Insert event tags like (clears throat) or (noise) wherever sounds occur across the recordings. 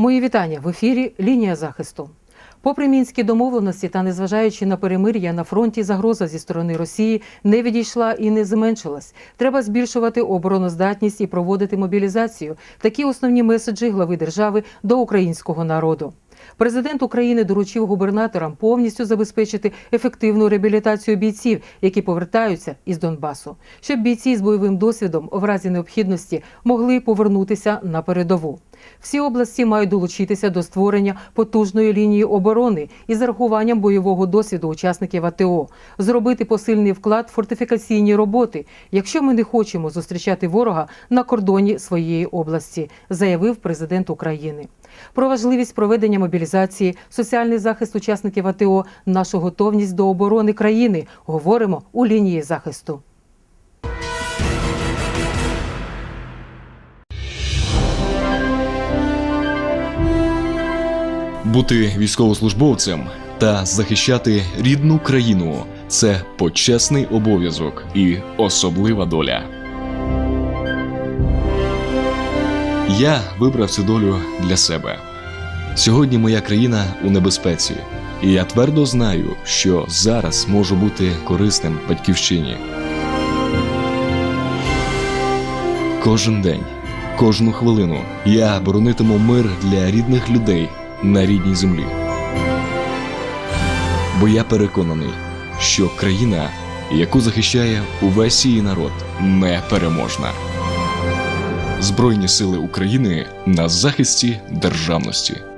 Мої вітання в ефірі Лінія захисту. Попри мінські домовленості та незважаючи на перемир'я на фронті, загроза зі сторони Росії не відійшла і не зменшилась. Треба збільшувати обороноздатність і проводити мобілізацію. Такі основні меседжі глави держави до українського народу. Президент України доручив губернаторам повністю забезпечити ефективну реабілітацію бійців, які повертаються із Донбасу, щоб бійці з бойовим досвідом в разі необхідності могли повернутися на передову. Всі області мають долучитися до створення потужної лінії оборони із зарахуванням бойового досвіду учасників АТО, зробити посильний вклад в фортифікаційні роботи, якщо ми не хочемо зустрічати ворога на кордоні своєї області, заявив президент України. Про важливість проведення мобілізації, соціальний захист учасників АТО, нашу готовність до оборони країни говоримо у лінії захисту. Бути військовослужбовцем та захищати рідну країну це почесний обов'язок і особлива доля. Я вибрав цю долю для себе. Сьогодні моя країна у небезпеці, і я твердо знаю, що зараз можу бути корисним батьківщині. Кожен день, кожну хвилину я боронитиму мир для рідних людей на рідній землі. Бо я переконаний, що країна, яку захищає увесь її народ, непереможна. Збройні сили України на захисті державності.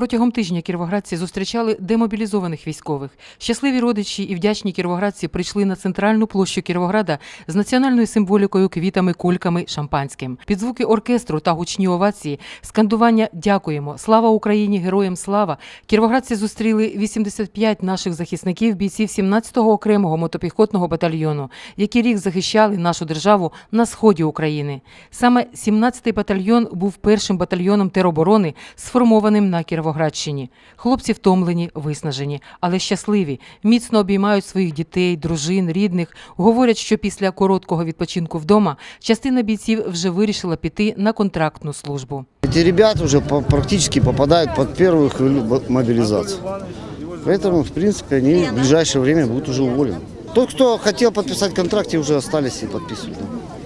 Протягом тижня кіровоградці зустрічали демобілізованих військових. Щасливі родичі і вдячні кіровоградці прийшли на центральну площу Кіровограда з національною символікою, квітами, кульками, шампанським. Під звуки оркестру та гучні овації, скандування Дякуємо! Слава Україні! Героям слава! Кіровоградці зустріли 85 наших захисників, бійців 17-го окремого мотопіхотного батальйону, які рік захищали нашу державу на сході України. Саме 17-й батальйон був першим батальйоном тероборони, сформованим на Кіровоградщині. Хлопці втомлені, виснажені, але щасливі, міцно обіймають своїх дітей, дружин, рідних. Говорять, що після короткого відпочинку вдома частина бійців вже вирішила піти на контрактну службу. Эти ребята уже по- практически попадают под первую хвилю бо- мобилизации. Поэтому, в принципе, они в ближайшее время будут уже уволены. Тот, кто хотел подписать контракт, те уже остались и подписывали.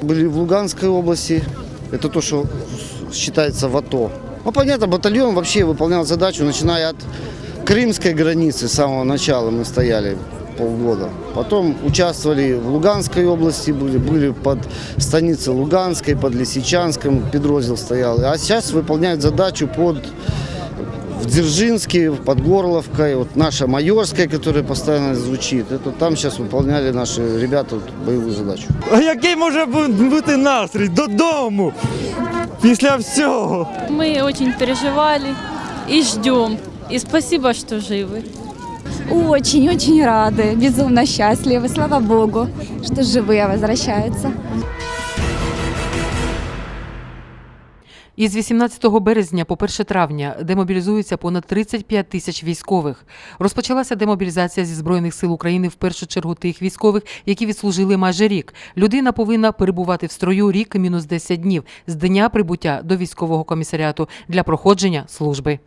Были в Луганской области, это то, что считается в АТО. Ну, понятно, батальон вообще выполнял задачу, начиная от крымской границы, с самого начала мы стояли полгода. Потом участвовали в Луганской области, были, были под станицей Луганской, под Лисичанском, Педрозил стоял. А сейчас выполняют задачу под в Дзержинске, под Горловкой, вот наша Майорская, которая постоянно звучит. Это там сейчас выполняли наши ребята вот боевую задачу. А який може бу- бути настрій додому після всього? Мы очень переживали и ждем. И спасибо, что живы. Очень-очень рады, безумно счастливы, слава Богу, что живые возвращаются. Із 18 березня по 1 травня демобілізується понад 35 тисяч військових. Розпочалася демобілізація зі Збройних сил України в першу чергу тих військових, які відслужили майже рік. Людина повинна перебувати в строю рік мінус 10 днів з дня прибуття до військового комісаріату для проходження служби.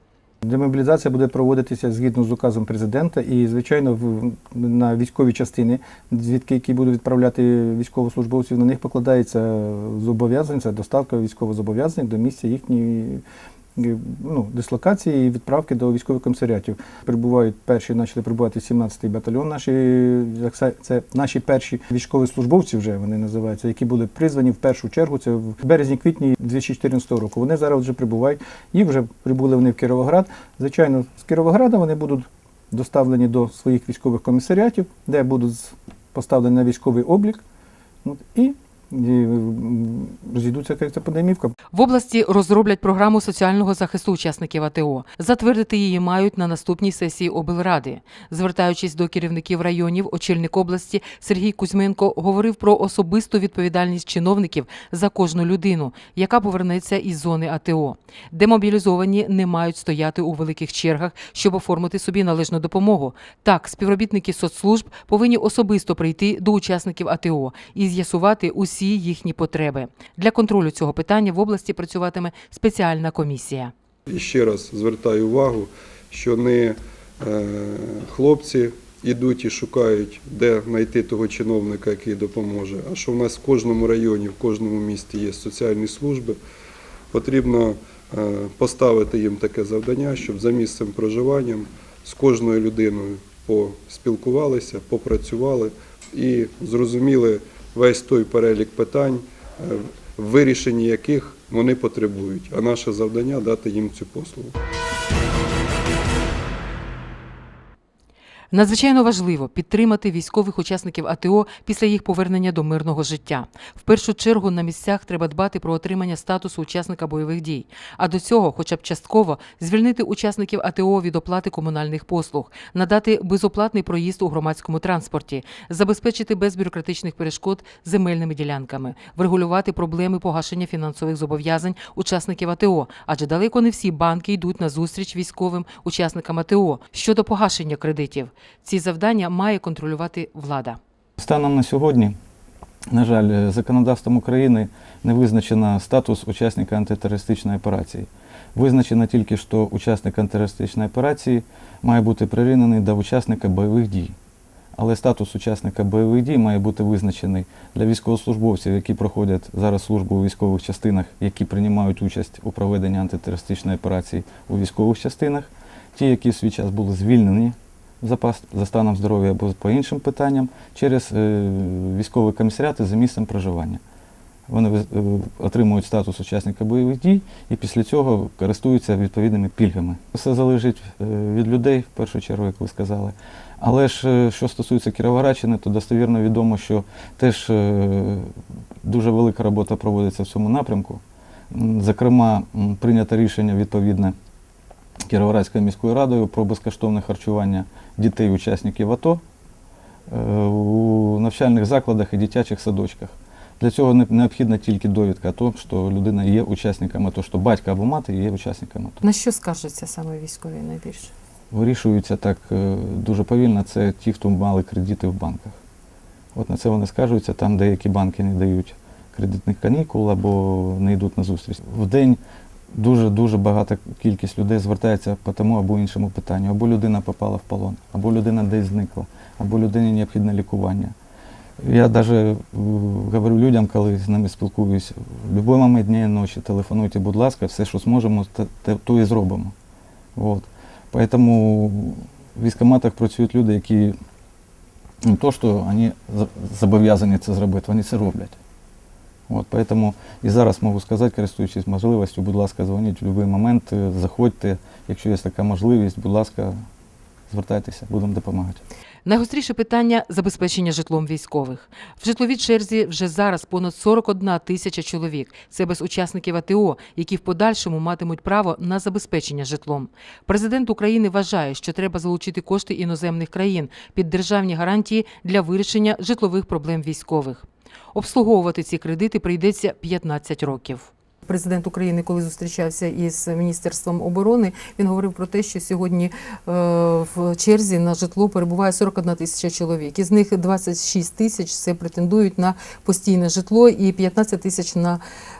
Демобілізація буде проводитися згідно з указом президента, і звичайно, на військові частини, звідки які будуть відправляти військовослужбовців, на них покладається зобов'язання, це доставка військовозобов'язаних до місця їхньої ну, дислокації і відправки до військових комісаріатів. Прибувають перші, почали прибувати 17-й батальйон. Наші це, наші перші військові службовці вже вони називаються, які були призвані в першу чергу. Це в березні-квітні 2014 року. Вони зараз вже прибувають. Їх вже прибули вони в Кіровоград. Звичайно, з Кіровограда вони будуть доставлені до своїх військових комісаріатів, де будуть поставлені на військовий облік. І розійдуться як подемівка. В області розроблять програму соціального захисту учасників АТО. Затвердити її мають на наступній сесії облради. Звертаючись до керівників районів, очільник області Сергій Кузьменко говорив про особисту відповідальність чиновників за кожну людину, яка повернеться із зони АТО. Демобілізовані не мають стояти у великих чергах, щоб оформити собі належну допомогу. Так, співробітники соцслужб повинні особисто прийти до учасників АТО і з'ясувати усі їхні потреби. Для контролю цього питання в області працюватиме спеціальна комісія. І ще раз звертаю увагу, що не е, хлопці йдуть і шукають, де знайти того чиновника, який допоможе, а що в нас в кожному районі, в кожному місті є соціальні служби. Потрібно е, поставити їм таке завдання, щоб за місцем проживання з кожною людиною поспілкувалися, попрацювали і зрозуміли весь той перелік питань, е, в вирішенні яких вони потребують. А наше завдання дати їм цю послугу. Надзвичайно важливо підтримати військових учасників АТО після їх повернення до мирного життя. В першу чергу на місцях треба дбати про отримання статусу учасника бойових дій. А до цього, хоча б частково, звільнити учасників АТО від оплати комунальних послуг, надати безоплатний проїзд у громадському транспорті, забезпечити без бюрократичних перешкод земельними ділянками, врегулювати проблеми погашення фінансових зобов'язань учасників АТО, адже далеко не всі банки йдуть на зустріч військовим учасникам АТО щодо погашення кредитів. Ці завдання має контролювати влада. Станом на сьогодні, на жаль, законодавством України не визначено статус учасника антитерористичної операції. Визначено тільки, що учасник антитерористичної операції має бути прирівняний до учасника бойових дій. Але статус учасника бойових дій має бути визначений для військовослужбовців, які проходять зараз службу у військових частинах, які приймають участь у проведенні антитерористичної операції у військових частинах, ті, які в свій час були звільнені за станом здоров'я або по іншим питанням через е, військові комісаріати за місцем проживання. Вони е, отримують статус учасника бойових дій і після цього користуються відповідними пільгами. Все залежить е, від людей, в першу чергу, як ви сказали. Але ж що стосується Кіровоградщини, то достовірно відомо, що теж дуже велика робота проводиться в цьому напрямку. Зокрема, прийнято рішення відповідне Кіровоградською міською радою про безкоштовне харчування дітей учасників АТО е, у навчальних закладах і дитячих садочках. Для цього не- необхідна тільки довідка того, що людина є учасником АТО, що батько або мати є учасником АТО. На що скаржаться саме військові найбільше? Вирішуються так е, дуже повільно, це ті, хто мали кредити в банках. От на це вони скаржуються, там деякі банки не дають кредитних канікул або не йдуть на зустріч. В день дуже-дуже багата кількість людей звертається по тому або іншому питанню. Або людина попала в полон, або людина десь зникла, або людині необхідне лікування. Я навіть говорю людям, коли з ними спілкуюсь, в будь-який момент дня і ночі телефонуйте, будь ласка, все, що зможемо, то і зробимо. От. Поэтому в військкоматах працюють люди, які не то, що вони зобов'язані це зробити, вони це роблять. От, поэтому і зараз можу сказати, користуючись можливістю, будь ласка, дзвоніть в будь-який момент, е, заходьте, якщо є така можливість, будь ласка, звертайтеся, будемо допомагати. Найгостріше питання забезпечення житлом військових. В житловій черзі вже зараз понад 41 тисяча чоловік. Це без учасників АТО, які в подальшому матимуть право на забезпечення житлом. Президент України вважає, що треба залучити кошти іноземних країн під державні гарантії для вирішення житлових проблем військових. Обслуговувати ці кредити прийдеться 15 років. Президент України, коли зустрічався із міністерством оборони, він говорив про те, що сьогодні е, в черзі на житло перебуває 41 тисяча чоловік. Із них 26 тисяч це претендують на постійне житло і 15 тисяч на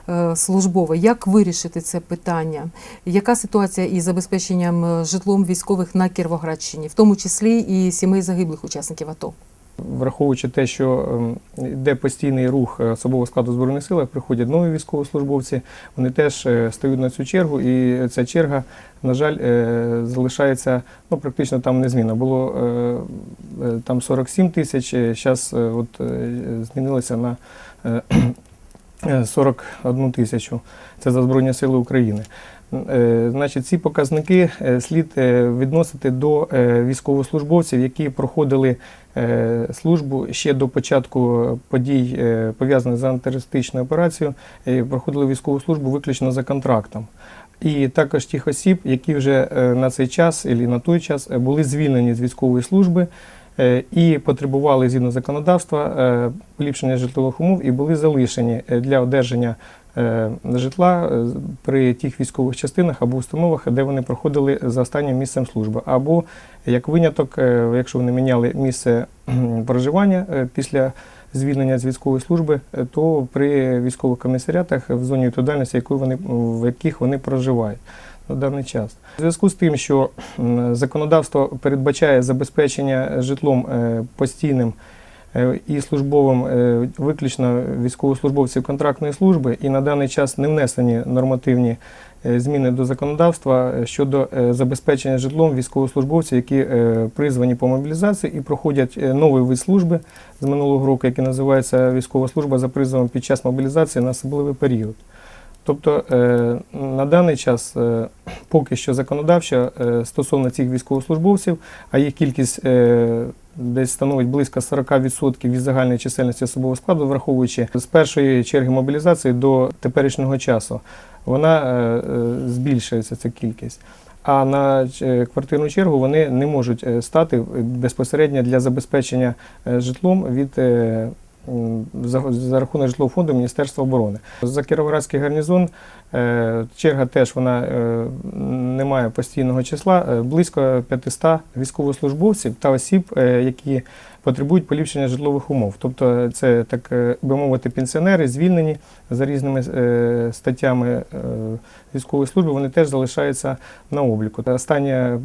е, службове. Як вирішити це питання? Яка ситуація із забезпеченням е, житлом військових на Кіровоградщині, в тому числі і сімей загиблих учасників АТО? Враховуючи те, що ем, йде постійний рух е, особового складу збройних сил, приходять нові військовослужбовці, вони теж е, стають на цю чергу, і ця черга, на жаль, е, залишається ну практично там незмінна. Було там 47 тисяч, зараз от змінилося на е, (clears throat) е, 41 тисячу. Це за Збройні Сили України. Значить, ці показники слід відносити до військовослужбовців, які проходили службу ще до початку подій, е, пов'язаних з антитерористичною операцією, е, проходили військову службу виключно за контрактом. І також тих осіб, які вже е, на цей час і на той час е, були звільнені з військової служби е, і потребували згідно законодавства е, поліпшення житлових умов і були залишені е, для одержання е, житла е, при тих військових частинах або установах, де вони проходили за останнім місцем служби, або як виняток, е, якщо вони міняли місце проживання е, після звільнення з військової служби, е, то при військових комісаріатах в зоні відповідальності, якої вони, в яких вони проживають на даний час. У зв'язку з тим, що законодавство передбачає забезпечення житлом е, постійним е, і службовим е, виключно військовослужбовців контрактної служби, і на даний час не внесені нормативні е, зміни до законодавства е, щодо е, забезпечення житлом військовослужбовців, які е, призвані по мобілізації і проходять е, новий вид служби з минулого року, який називається військова служба за призовом під час мобілізації на особливий період. Тобто е, на даний час е, поки що законодавчо е, стосовно цих військовослужбовців, а їх кількість е, десь становить близько 40% від загальної чисельності особового складу, враховуючи з першої черги мобілізації до теперішнього часу, вона е, е, збільшується ця кількість. А на е, квартирну чергу вони не можуть стати безпосередньо для забезпечення житлом від за, за рахунок житлового фонду Міністерства оборони. За Кіровоградський гарнізон е, черга теж вона е, не має постійного числа. Е, Близько 500 військовослужбовців та осіб, які потребують поліпшення житлових умов. Тобто це так би мовити, пенсіонери звільнені за різними статтями військової служби, вони теж залишаються на обліку. Та е,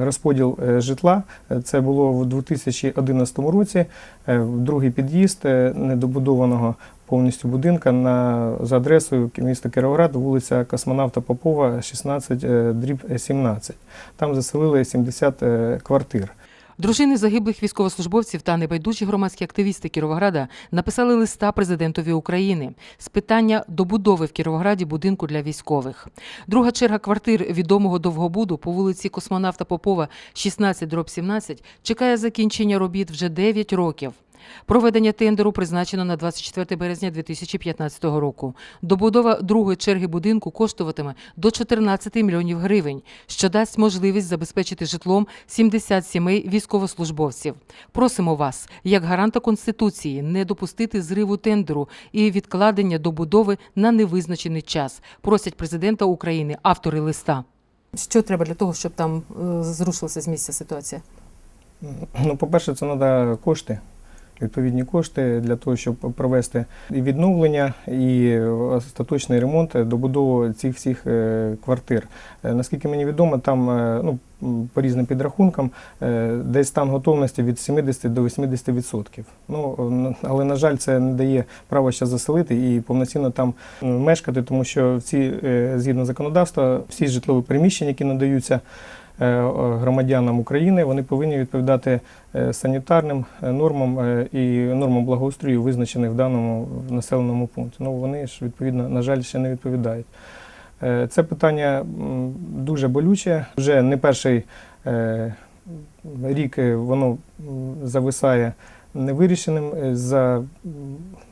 розподіл е, житла е, це було в 2011 році. Е, Другий під'їзд е, недобудованого повністю будинка на, за адресою міста Кіровоград, вулиця Космонавта Попова, 16, е, дріб 17. Там заселили 70 е, квартир. Дружини загиблих військовослужбовців та небайдужі громадські активісти Кіровограда написали листа президентові України з питання добудови в Кіровограді будинку для військових. Друга черга квартир відомого довгобуду по вулиці Космонавта Попова, 16-17, чекає закінчення робіт вже 9 років. Проведення тендеру призначено на 24 березня 2015 року. Добудова другої черги будинку коштуватиме до 14 мільйонів гривень, що дасть можливість забезпечити житлом 70 сімей військовослужбовців. Просимо вас, як гаранта Конституції, не допустити зриву тендеру і відкладення добудови на невизначений час. Просять президента України автори листа. Що треба для того, щоб там е, зрушилася з місця ситуація? Ну, по-перше, це треба кошти. Відповідні кошти для того, щоб провести відновлення, і остаточний ремонт, е, добудову цих всіх е, квартир. Е, Наскільки мені відомо, там ну, по різним підрахункам десь стан готовності від 70 до 80%. Ну, але, на жаль, це не дає права ще заселити і повноцінно там мешкати, тому що всі, згідно законодавства, всі житлові приміщення, які надаються громадянам України, вони повинні відповідати е, санітарним е, нормам е, і нормам благоустрою, визначених в даному населеному пункті. Ну вони ж відповідно, на жаль, ще не відповідають. Е, Це питання дуже болюче. Вже не перший е, рік е, воно зависає невирішеним е, за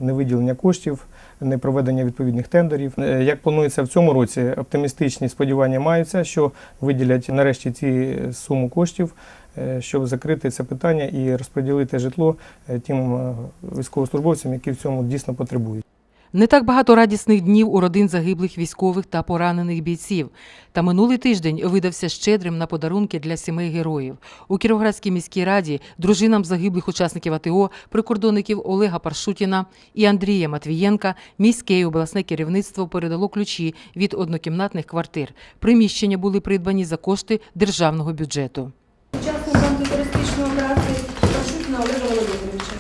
невиділення коштів, непроведення відповідних тендерів. Е, Як планується в цьому році, оптимістичні сподівання маються, що виділять нарешті ці суму коштів, е, щоб закрити це питання і розподілити житло е, тим е, військовослужбовцям, які в цьому дійсно потребують. Не так багато радісних днів у родин загиблих військових та поранених бійців. Та минулий тиждень видався щедрим на подарунки для сімей героїв. У Кіровоградській міській раді дружинам загиблих учасників АТО, прикордонників Олега Паршутіна і Андрія Матвієнка міське і обласне керівництво передало ключі від однокімнатних квартир. Приміщення були придбані за кошти державного бюджету. Учасник антитерористичної операції Паршутіна Олега Володимировича.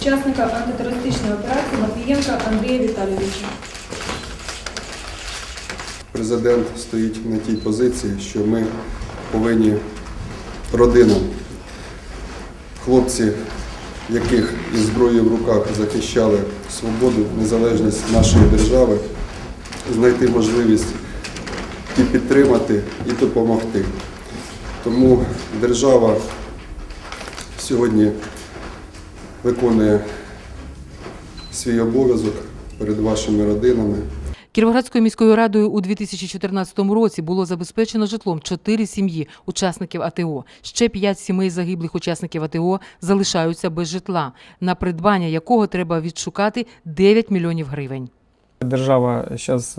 Учасника антитерористичної операції Матвієнка Андрія Віталійовича. Президент стоїть на тій позиції, що ми повинні родинам, хлопці, яких із зброєю в руках захищали свободу, незалежність нашої держави, знайти можливість і підтримати, і допомогти. Тому держава сьогодні виконує свій обов'язок перед вашими родинами. Кіровоградською міською радою у 2014 році було забезпечено житлом чотири сім'ї учасників АТО. Ще п'ять сімей загиблих учасників АТО залишаються без житла, на придбання якого треба відшукати 9 мільйонів гривень. Держава зараз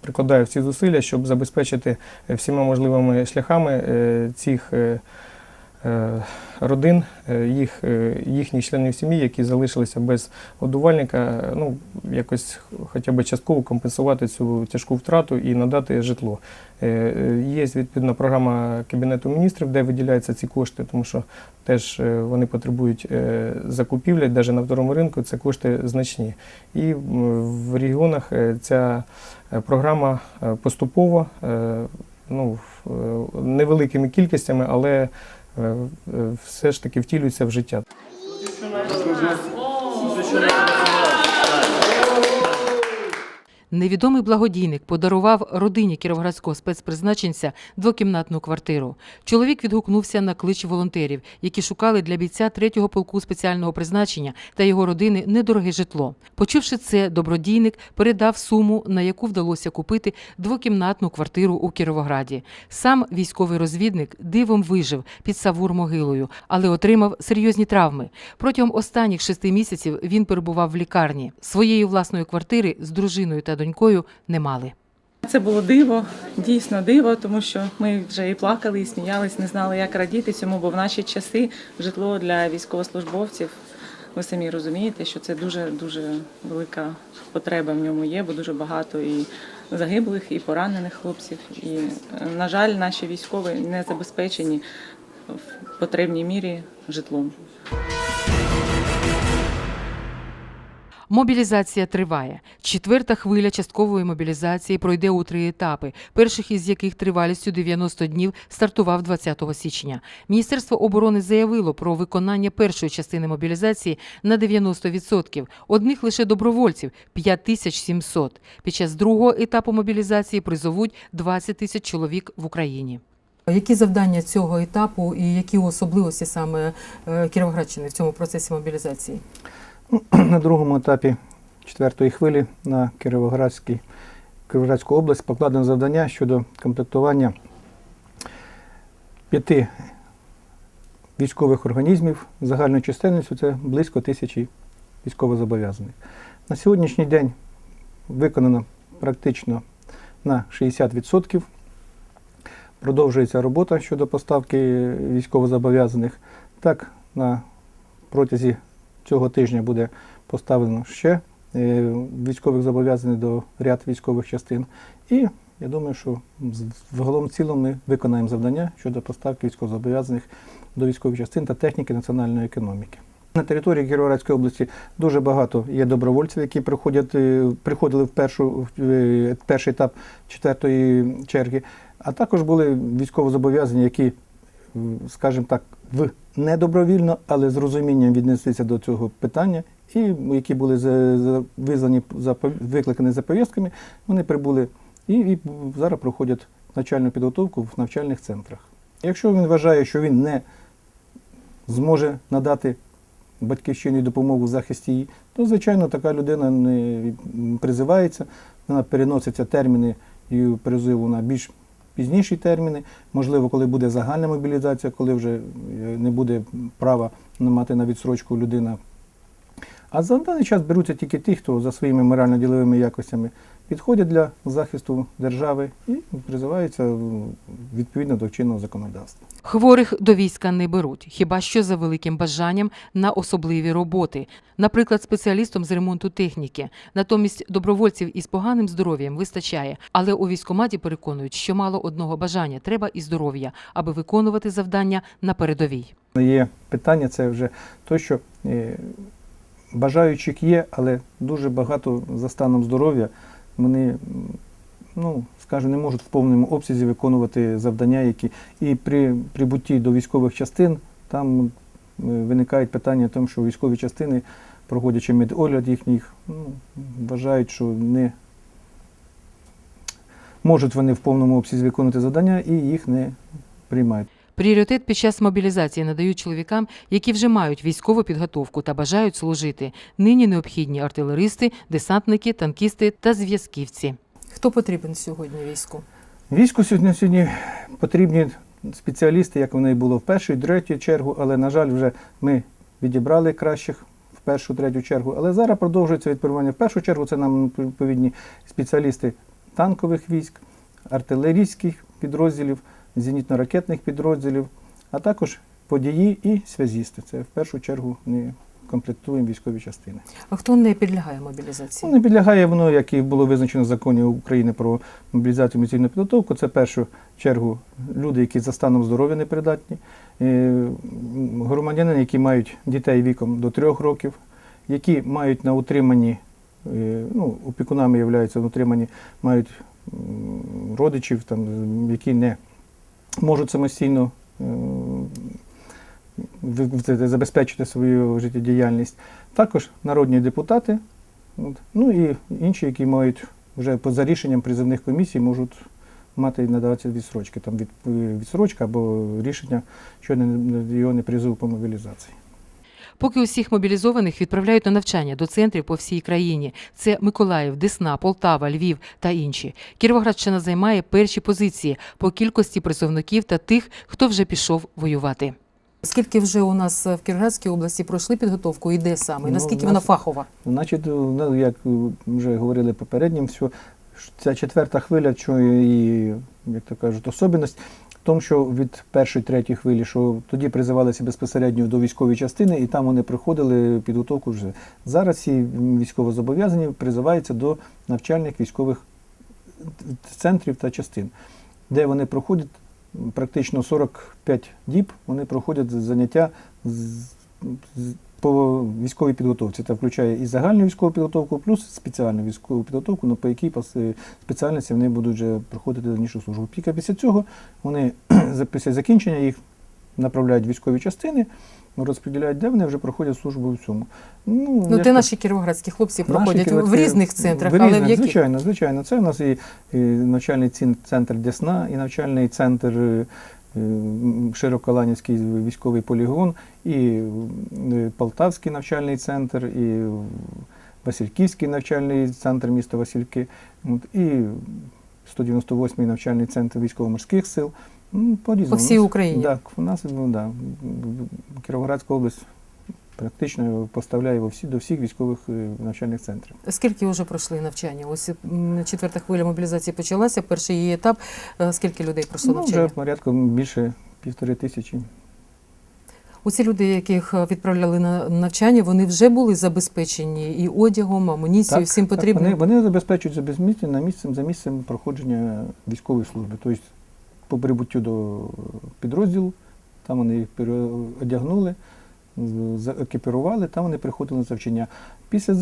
прикладає всі зусилля, щоб забезпечити е, всіма можливими шляхами е, цих е, е, родин, е, їх, е, їхніх членів сім'ї, які залишилися без годувальника, е, ну, якось хоча б частково компенсувати цю тяжку втрату і надати житло. Е, е, Є відповідна програма Кабінету міністрів, де виділяються ці кошти, тому що теж е, вони потребують е, закупівлі, навіть на второму ринку це кошти значні. І в регіонах е, ця е, програма е, поступово, е, ну, е, невеликими кількостями, але е, е, все ж таки втілюється в життя. Невідомий благодійник подарував родині кіровоградського спецпризначенця двокімнатну квартиру. Чоловік відгукнувся на клич волонтерів, які шукали для бійця третього полку спеціального призначення та його родини недороге житло. Почувши це, добродійник передав суму, на яку вдалося купити двокімнатну квартиру у Кіровограді. Сам військовий розвідник дивом вижив під Савур-могилою, але отримав серйозні травми. Протягом останніх шести місяців він перебував в лікарні. Своєї власної квартири з дружиною та донькою не мали. Це було диво, дійсно диво, тому що ми вже і плакали, і сміялись, не знали, як радіти цьому, бо в наші часи житло для військовослужбовців. Ви самі розумієте, що це дуже дуже велика потреба в ньому є, бо дуже багато і загиблих, і поранених хлопців. І, е, на жаль, наші військові не забезпечені в потрібній мірі житлом. Мобілізація триває. Четверта хвиля часткової мобілізації пройде у три етапи, перших із яких тривалістю 90 днів стартував 20 січня. Міністерство оборони заявило про виконання першої частини мобілізації на 90%. Одних лише добровольців 5700. Під час другого етапу мобілізації призовуть 20 тисяч чоловік в Україні. Які завдання цього етапу і які особливості саме е, Кіровоградщини в цьому процесі мобілізації? (clears throat) На другому етапі четвертої хвилі на Кіровоградську область покладено завдання щодо комплектування п'яти військових організмів загальною чисельністю це близько тисячі військовозобов'язаних. На сьогоднішній день виконано практично на 60%. Продовжується робота щодо поставки військовозобов'язаних. Так, на протязі цього тижня буде поставлено ще е, військових зобов'язаних до ряд військових частин. І я думаю, що загалом цілому ми виконаємо завдання щодо поставки військовозобов'язаних до військових частин та техніки національної економіки. На території Кіровоградської області дуже багато є добровольців, які приходять, е, приходили в, першу, в е, перший етап четвертої черги, а також були військовозобов'язані, які скажімо так, в недобровільно, але з розумінням віднеслися до цього питання, і які були за, за, викликані за повістками, вони прибули і, і зараз проходять навчальну підготовку в навчальних центрах. Якщо він вважає, що він не зможе надати батьківщині допомогу в захисті її, то звичайно така людина не призивається, вона переноситься терміни її призиву на більш пізніші терміни, можливо, коли буде загальна мобілізація, коли вже е, не буде права мати на відсрочку людина. А за даний час беруться тільки ті, хто за своїми морально-діловими якостями підходять для захисту держави і призиваються відповідно до чинного законодавства. Хворих до війська не беруть, хіба що за великим бажанням на особливі роботи, наприклад, спеціалістом з ремонту техніки. Натомість добровольців із поганим здоров'ям вистачає, але у військкоматі переконують, що мало одного бажання треба і здоров'я, аби виконувати завдання на передовій. Є питання, це вже то, що е, бажаючих є, але дуже багато за станом здоров'я вони, ну, скажімо, не можуть в повному обсязі виконувати завдання, які і при прибутті до військових частин там виникають питання, тому що військові частини, проходячи медогляд їхніх, ну, вважають, що не можуть вони в повному обсязі виконувати завдання і їх не приймають. Пріоритет під час мобілізації надають чоловікам, які вже мають військову підготовку та бажають служити. Нині необхідні артилеристи, десантники, танкісти та зв'язківці. Хто потрібен сьогодні війську? Війську сьогодні, потрібні спеціалісти, як вони було в першу і третю чергу, але, на жаль, вже ми відібрали кращих в першу, третю чергу. Але зараз продовжується відпрацювання. В першу чергу це нам відповідні спеціалісти танкових військ, артилерійських підрозділів, зенітно-ракетних підрозділів, а також водії і связісти. Це в першу чергу ми комплектуємо військові частини. А хто не підлягає мобілізації? Ну, не підлягає воно, як і було визначено в законі України про мобілізацію і підготовку. Це в першу чергу люди, які за станом здоров'я непридатні, е, м, які мають дітей віком до трьох років, які мають на утриманні, е, ну, опікунами являються на утриманні, мають родичів, там, які не можуть самостійно е, забезпечити свою життєдіяльність. Також народні депутати, ну і інші, які мають вже поза рішенням призовних комісій, можуть мати надаватися відсрочки. Там від, відсрочка або рішення, що не, його не призов по мобілізації. Поки усіх мобілізованих відправляють на навчання до центрів по всій країні. Це Миколаїв, Десна, Полтава, Львів та інші. Кіровоградщина займає перші позиції по кількості призовників та тих, хто вже пішов воювати. Скільки вже у нас в Кіровоградській області пройшли підготовку і де саме? Ну, Наскільки у вона фахова? Значить, ну, як вже говорили попереднім, що ця четверта хвиля, що і, як то кажуть, особливість тому, що від першої третьої хвилі, що тоді призивалися безпосередньо до військової частини, і там вони проходили підготовку вже. Зараз ці військовозобов'язані призиваються до навчальних військових центрів та частин, де вони проходять практично 45 діб, вони проходять заняття з- по військовій підготовці. Це включає і загальну військову підготовку, плюс спеціальну військову підготовку, ну, по якій спеціальності вони будуть вже проходити дальнішу службу. Тільки після цього вони (clears throat) після закінчення їх направляють в військові частини, розподіляють, де вони вже проходять службу в цьому. Ну, Ну, де наші кіровоградські хлопці Наші проходять в різних центрах, в але в яких? Звичайно, звичайно. Це у нас і, і навчальний центр Десна, і навчальний центр е, Широколанівський військовий полігон, і е, Полтавський навчальний центр, і Васильківський навчальний центр міста Васильки, і 198-й навчальний центр військово-морських сил. Ну, по-різному. По всій Україні? Так, у нас ну, да, Кіровоградська область практично поставляє во всі, до всіх військових е, навчальних центрів. Скільки вже пройшли навчання? Ось четверта хвиля мобілізації почалася, перший її етап. Е, Скільки людей пройшло Ну, навчання? вже порядку більше півтори тисячі. Оці люди, яких е, відправляли на навчання, вони вже були забезпечені і одягом, амуніцією, всім потрібним. вони, вони забезпечують за безмісті на місцем, за місцем проходження військової служби. Тобто по прибуттю до підрозділу, там вони їх переодягнули, заекіпірували, там вони приходили на завчення. Після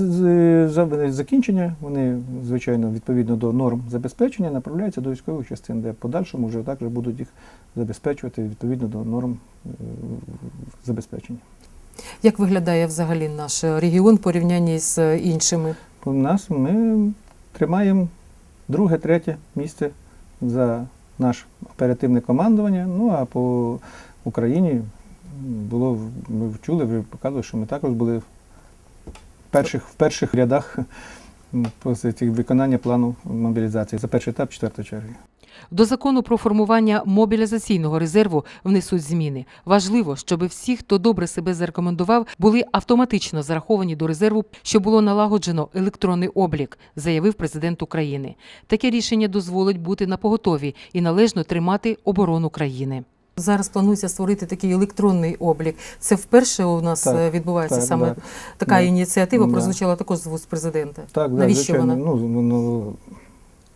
закінчення вони, звичайно, відповідно до норм забезпечення, направляються до військових частин, де в подальшому вже також будуть їх забезпечувати відповідно до норм е, забезпечення. Як виглядає взагалі наш регіон в порівнянні з іншими? У нас ми тримаємо друге, третє місце за наш оперативне командування. Ну а по Україні було ми чули, ви показували, що ми також були в перших, в перших рядах виконання плану мобілізації за перший етап четвертої черги. До закону про формування мобілізаційного резерву внесуть зміни. Важливо, щоб всі, хто добре себе зарекомендував, були автоматично зараховані до резерву, що було налагоджено електронний облік, заявив президент України. Таке рішення дозволить бути на поготові і належно тримати оборону країни. Зараз планується створити такий електронний облік. Це вперше у нас Так, е, відбувається так, саме да. така Да. ініціатива. Да. Прозвучала також з вуст президента. Так, Навіщо звичайно. вона? Ну, ну, ну,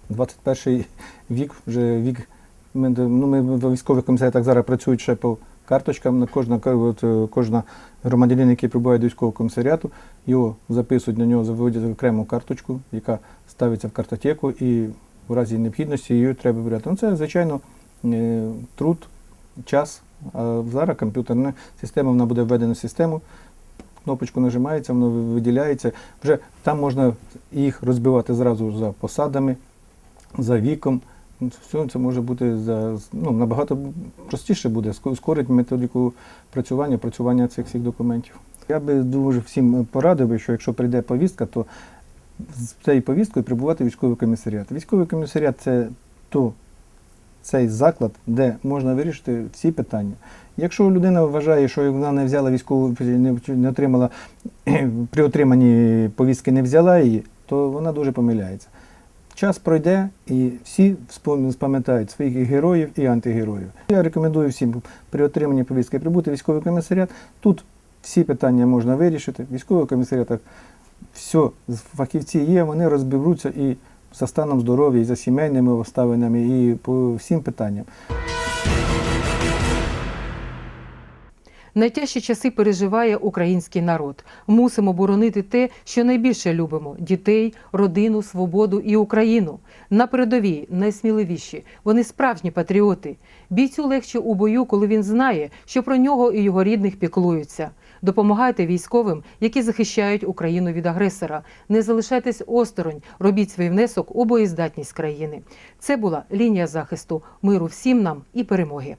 21 вік, вже вік. Ми, ну, ми в військових комісаріатах зараз працюють ще по карточкам. Кожна, от, е, кожна громадянин, який прибуває до військового комісаріату, його записують на нього, заводять окрему карточку, яка ставиться в картотеку, і в разі необхідності її треба вибирати. Ну, це, звичайно, е, труд, час. А зараз комп'ютерна система, вона буде введена в систему. Кнопочку нажимається, воно виділяється. Вже там можна їх розбивати зразу за посадами, за віком, все це може бути за ну, набагато простіше буде, ско- скорить методику працювання, працювання цих всіх документів. Я би дуже всім порадив, що якщо прийде повістка, то з цією повісткою прибувати військовий комісаріат. Військовий комісаріат це то, цей заклад, де можна вирішити всі питання. Якщо людина вважає, що вона не взяла військову, не, отримала (clears throat) при отриманні повістки не взяла її, то вона дуже помиляється. Час пройде і всі спам'ятають своїх героїв і антигероїв. Я рекомендую всім при отриманні повістки прибути військовий комісаріат. Тут всі питання можна вирішити. В військових комісаріатах все, фахівці є, вони розберуться і за станом здоров'я, і за сімейними обставинами, і по всім питанням. Найтяжчі часи переживає український народ. Мусимо боронити те, що найбільше любимо: дітей, родину, свободу і Україну. На передовій найсміливіші. Вони справжні патріоти. Бійцю легше у бою, коли він знає, що про нього і його рідних піклуються. Допомагайте військовим, які захищають Україну від агресора. Не залишайтесь осторонь, робіть свій внесок у боєздатність країни. Це була лінія захисту миру всім нам і перемоги.